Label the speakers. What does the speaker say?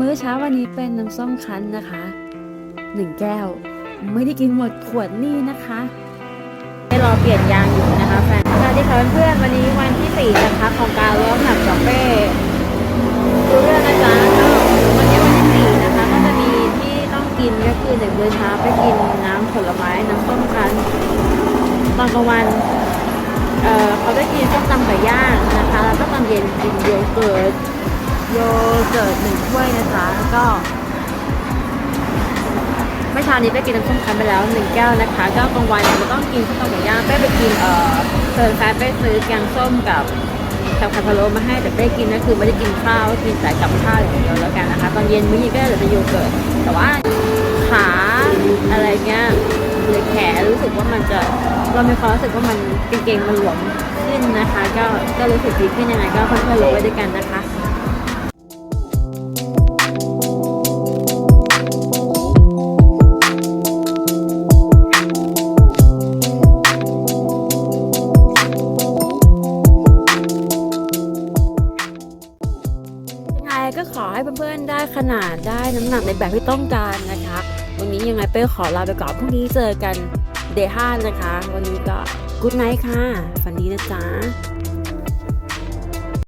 Speaker 1: มื้อเช้าวันนี้เป็นน้ำส้มคั้นนะคะหนึ่งแก้ว ไม่ได้กินหมดขวดนี่นะคะให้รอเปลี่ยนยางอยู่นะคะแฟนสวัสดีค่ะเพื่อนวันนี้วันที่สี่นะคะของการล้อมหนักกับเป้ดูเรื่องนะจ๊ะก็วันนี้วันที่สี่นะคะก็จะมีที่ต้องกินก็คือหนึ่งมื้อเช้าไปกินน้ำผลไม้น้ำส้มคั้นตอนกลางวันเออเขาได้กินส้มตำไก่ย่างนะคะแล้วก็ตอนเย็นกินโยเกิร์ตโย เกิร์ตหนึ่งถ้วยนะจ๊ะแล้วก็เมื่อเช้านี้ไปกินน้ำส้มคั้นไปแล้วหนึ่งแก้วนะคะก็กลางวันเนี่ยมันต้องกินส้มตำไก่ย่างเป้ไปกินเอ่อเซิร์นแฟไปซื้อแกงส้มกับกับคาพะโล้มาให้แต่เป้กินก็คือไม่ได้กินข้าวกินแต่กับข้าวอย่างเดียวแล้วกันนะคะ ตอนเย็นมื้อเย็นก็เหลือแต่โยเกิร์ตแต่ว่าขาอะไรเงี้ยหรือแขนรู้สึกว่ามันจะเรามีความรู้สึกว่ามันกางเกงมันหลวมขึ้นนะคะ ก็ก็รู้สึกดีขึ้นยังไงก็เพื่อนๆรู้ไว้ด้วยกันนะคะ ก็ขอให้เพื่อนๆได้ขนาดได้น้ำหนักในแบบที่ต้องการนะคะ วันนี้ยังไงเป้ขอลาไปก่อนพรุ่งนี้เจอกันเดย์ห้านะคะ วันนี้ก็กู๊ดไนท์ค่ะฝันดีนะจ๊ะ